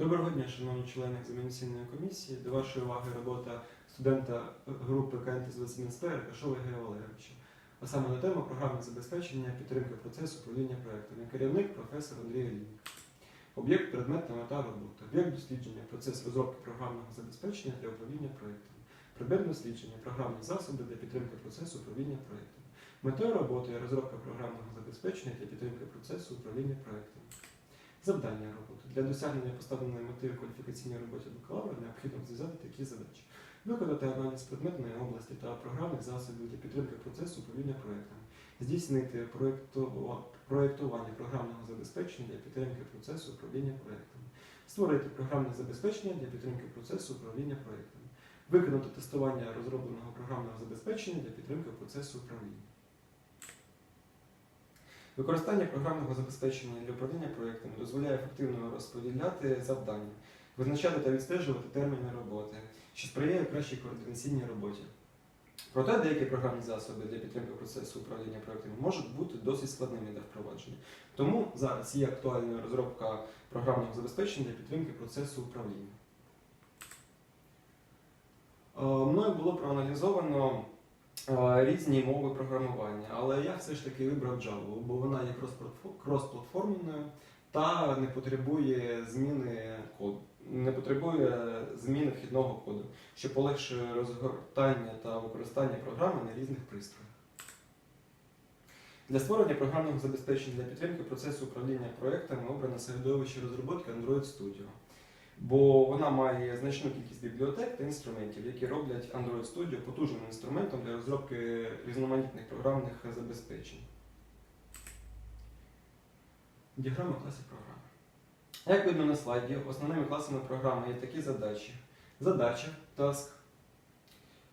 Доброго дня, шановні члени екзаменаційної комісії. До вашої уваги робота студента групи КНТ з 21 Рикашова Ігоря Валерійовича. А саме на тему програмне забезпечення підтримки процесу управління проектами. Керівник професор Андрій Олійник. Об'єкт предмет та мета роботи. Об'єкт дослідження процес розробки програмного забезпечення для управління проектами. Предмет дослідження програмні засоби для підтримки процесу управління проектами. Метою роботи є розробка програмного забезпечення для підтримки процесу управління проектами. Завдання роботи. Для досягнення поставленої мети у кваліфікаційній роботі бакалавра необхідно зв'язати такі задачі. Виконати аналіз предметної області та програмних засобів для підтримки процесу управління проектами. Здійснити проєкту- проєктування програмного забезпечення для підтримки процесу управління проектами. Створити програмне забезпечення для підтримки процесу управління проектами. Виконати тестування розробленого програмного забезпечення для підтримки процесу управління. Використання програмного забезпечення для управління проектами дозволяє ефективно розподіляти завдання, визначати та відстежувати терміни роботи, що сприяє кращій координаційній роботі. Проте деякі програмні засоби для підтримки процесу управління проектами можуть бути досить складними для впровадження. Тому зараз є актуальною розробка програмного забезпечення для підтримки процесу управління. Е, Мною було проаналізовано різні мови програмування, але я все ж таки вибрав Java, бо вона є крос- крос-платформеною та не потребує зміни коду, не потребує зміни вхідного коду, що полегшує розгортання та використання програми на різних пристроях. Для створення програмного забезпечення для підтримки процесу управління проектами обрано середовище розробки Android Studio бо вона має значну кількість бібліотек та інструментів, які роблять Android Studio потужним інструментом для розробки різноманітних програмних забезпечень. Діаграма класів програми. Як видно на слайді, основними класами програми є такі задачі: задача, task,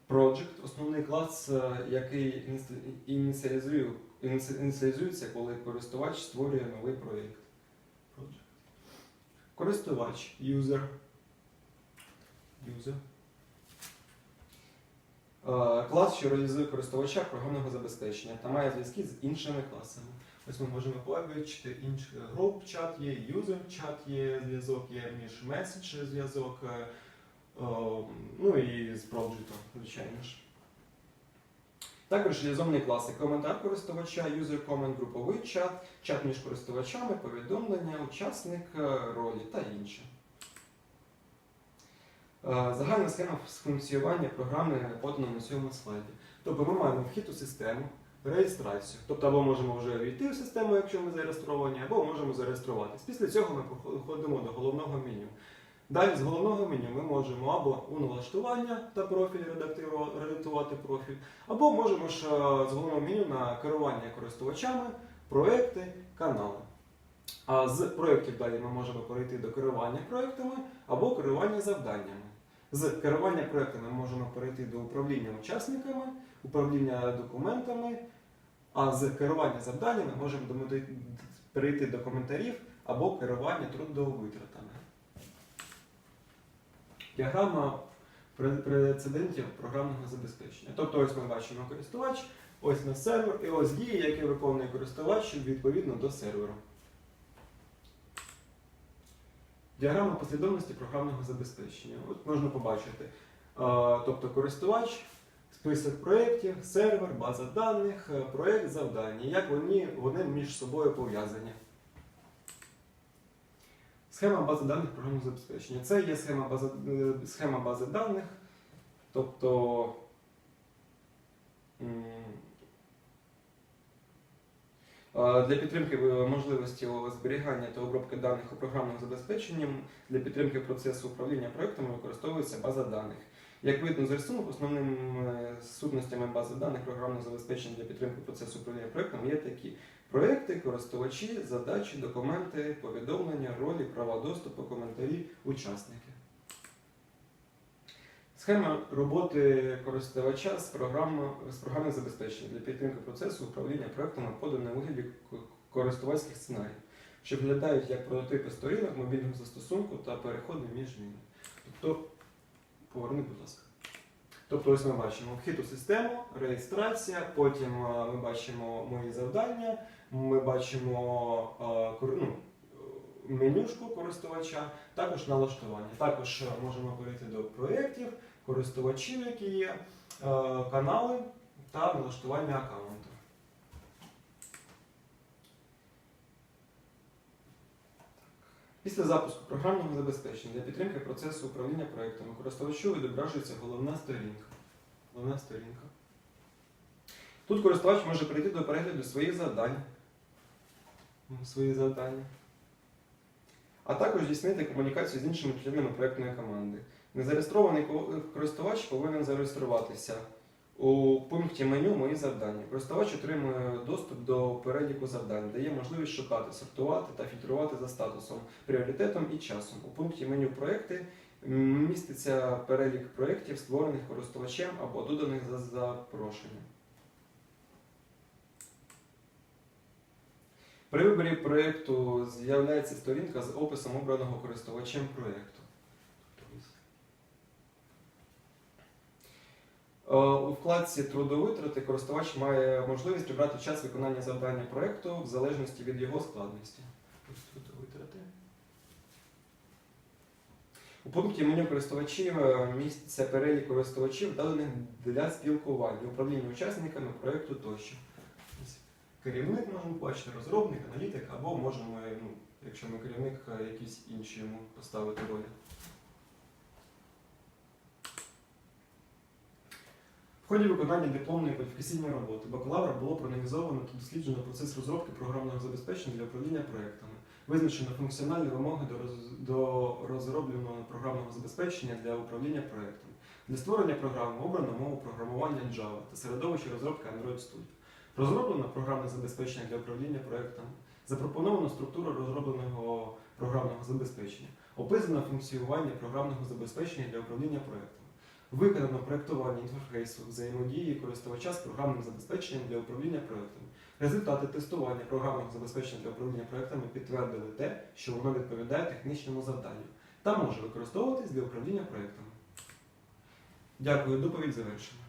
project, основний клас, е, який ініціалізує- ініціалізується, коли користувач створює новий проєкт. Користувач, user. User. Е, Клас, що реалізує користувача програмного забезпечення та має зв'язки з іншими класами. Ось ми можемо побачити інший груп чат є, user чат є зв'язок, є між меседж зв'язок, е, ну і з проджектом, звичайно ж. Також реалізовані класи коментар користувача, user comment, груповий чат, чат між користувачами, повідомлення, учасник, е, ролі та інше. Е, Загальна схема функціонування програми подана на цьому слайді. Тобто ми маємо вхід у систему, реєстрацію. Тобто або можемо вже війти в систему, якщо ми зареєстровані, або можемо зареєструватись. Після цього ми проходимо до головного меню. Далі з головного меню ми можемо або у налаштування та профіль редактувати профіль, або можемо ж е, з головного меню на керування користувачами, проекти, канали. А з проєктів далі ми можемо перейти до керування проєктами або керування завданнями. З керування проєктами можемо перейти до управління учасниками, управління документами, а з керування завданнями можемо перейти до коментарів або керування трудовитратами. Діаграма прецедентів програмного забезпечення. Тобто ось ми бачимо користувач, ось на сервер, і ось дії, які виконує користувач відповідно до серверу. Діаграма послідовності програмного забезпечення. От можна побачити. Тобто користувач, список проєктів, сервер, база даних, е, проєкт, завдання. Як вони, вони між собою пов'язані. Схема бази даних програмного забезпечення. Це є схема бази, е, схема бази даних. Тобто е, для підтримки е, можливості зберігання та обробки даних у програмному забезпеченні для підтримки процесу управління проектами використовується база даних. Як видно з рисунку, основними сутностями бази даних програмного забезпечення для підтримки процесу управління проектом є такі проекти, користувачі, задачі, документи, повідомлення, ролі, права доступу, коментарі, учасники. Схема роботи користувача з, програми, з програмним забезпеченням для підтримки процесу управління проектами подана у вигляді користувацьких сценаріїв, що виглядають як прототипи сторінок мобільного застосунку та переходи між ними. Тобто, поверни, будь ласка. Тобто ось ми бачимо вхід у систему, реєстрація, потім е, ми бачимо мої завдання, ми бачимо е, ну, менюшку користувача, також налаштування. Також е, можемо перейти до проєктів, користувачів, які є, канали та налаштування аккаунту. Після запуску програмного забезпечення для підтримки процесу управління проєктами користувачу відображується головна сторінка. Головна сторінка. Тут користувач може перейти до перегляду своїх завдань. Свої завдання. А також здійснити комунікацію з іншими членами проєктної команди. Незареєстрований користувач повинен зареєструватися у пункті меню Мої завдання. Користувач отримує доступ до переліку завдань, дає можливість шукати, сортувати та фільтрувати за статусом, пріоритетом і часом. У пункті меню проекти міститься перелік проєктів, створених користувачем або доданих за запрошенням. При виборі проєкту з'являється сторінка з описом обраного користувачем проєкту. У вкладці трудовитрати користувач має можливість обрати час виконання завдання проєкту в залежності від його складності. У пункті меню користувачів е, міститься перелік користувачів, вдалених для спілкування, управління учасниками проєкту тощо. Керівник можемо бачити, розробник, аналітик, або можемо, е, ну, якщо ми керівник, е, якісь інші йому поставити ролі. В ході виконання дипломної кваліфікаційної роботи бакалавра було проаналізовано та досліджено процес розробки програмного забезпечення для управління проектами. Визначено функціональні вимоги до, роз- до розробленого програмного забезпечення для управління проектами. Для створення програми обрано мову програмування Java та середовище розробки Android Studio. Розроблено програмне забезпечення для управління проектами. Запропоновано структуру розробленого програмного забезпечення. Описано функціонування програмного забезпечення для управління проектами. Виконано проєктування інтерфейсу взаємодії користувача з програмним забезпеченням для управління проєктами. Результати тестування програмного забезпечення для управління проєктами підтвердили те, що воно відповідає технічному завданню та може використовуватись для управління проєктами. Дякую, доповідь завершена.